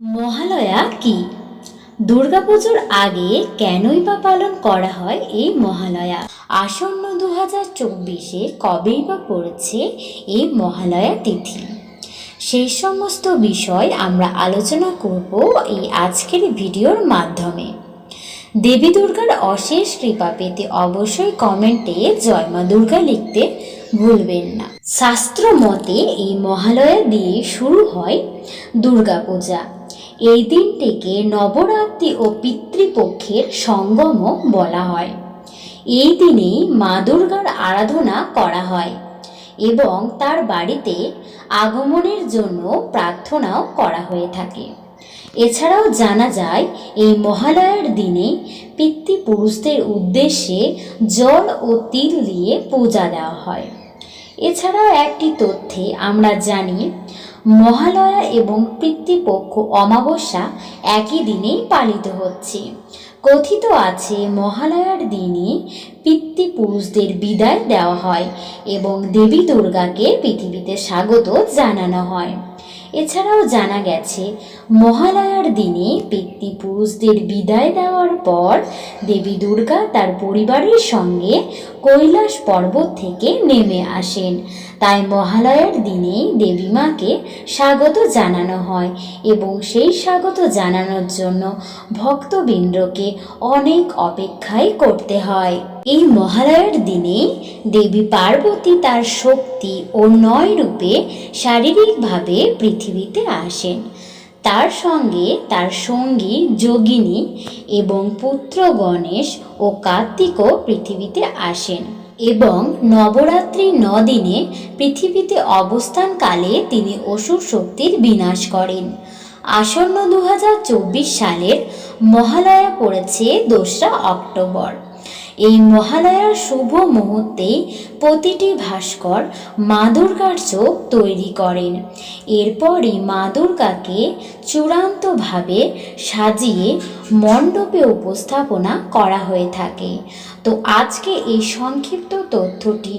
মহালয়া কি? দুর্গাপুজোর আগে কেনই বা পালন করা হয় এই মহালয়া? আসন্ন দু হাজার চব্বিশে কবেই বা পড়েছে এই মহালয়া তিথি? সেই সমস্ত বিষয় আমরা আলোচনা করব এই আজকের ভিডিওর মাধ্যমে। দেবী দুর্গার অশেষ কৃপা পেতে অবশ্যই কমেন্টে জয় মা দুর্গা লিখতে ভুলবেন না। শাস্ত্র মতে এই মহালয়া দিয়ে শুরু হয় দুর্গাপূজা। এই দিনটিকে নবরাত্রি ও পিতৃপক্ষের সঙ্গমও বলা হয়। এই দিনেই মা দুর্গার আরাধনা করা হয় এবং তার বাড়িতে আগমনের জন্য প্রার্থনাও করা হয়ে থাকে। এছাড়াও জানা যায়, এই মহালয়ার দিনে পিতৃপুরুষদের উদ্দেশ্যে জল ও তিল দিয়ে পূজা দেওয়া হয়। এছাড়াও একটি তথ্যে আমরা জানি মহালয়া এবং পিতৃপক্ষ অমাবস্যা একই দিনেই পালিত হচ্ছে। কথিত আছে, মহালয়ার দিনে পিতৃপুরুষদের বিদায় দেওয়া হয় এবং দেবী দুর্গাকে পৃথিবীতে স্বাগত জানানো হয়। এছাড়াও জানা গেছে, মহালয়ার দিনে পিতৃপুরুষদের বিদায় দেওয়ার পর দেবী দুর্গা তার পরিবারের সঙ্গে কৈলাস পর্বত থেকে নেমে আসেন। তাই মহালয়ার দিনে দেবী মাকে স্বাগত জানানো হয় এবং সেই স্বাগত জানানোর জন্য ভক্তবৃন্দকে অনেক অপেক্ষাই করতে হয়। এই মহালয়ার দিনে দেবী পার্বতী তার শক্তি ও নয় রূপে শারীরিকভাবে পৃথিবীতে আসেন। তার সঙ্গে তার সঙ্গী যোগিনী এবং পুত্র গণেশ ও কার্তিকও পৃথিবীতে আসেন এবং নবরাত্রি দিনে পৃথিবীতে অবস্থানকালে তিনি অসুর শক্তির বিনাশ করেন। আসন্ন দু হাজার চব্বিশ সালের মহালয়া পড়েছে দোসরা অক্টোবর। এই মহালয়ার শুভ মুহূর্তে প্রতিটি ভাস্কর মা দুর্গার চোখ তৈরি করেন। এরপরই মা দুর্গাকে চূড়ান্তভাবে সাজিয়ে মণ্ডপে উপস্থাপনা করা হয়ে থাকে। তো আজকে এই সংক্ষিপ্ত তথ্যটি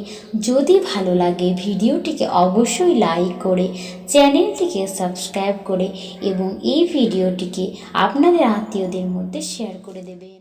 যদি ভালো লাগে, ভিডিওটিকে অবশ্যই লাইক করে, চ্যানেলটিকে সাবস্ক্রাইব করে এবং এই ভিডিওটিকে আপনাদের আত্মীয়দের মধ্যে শেয়ার করে দেবেন।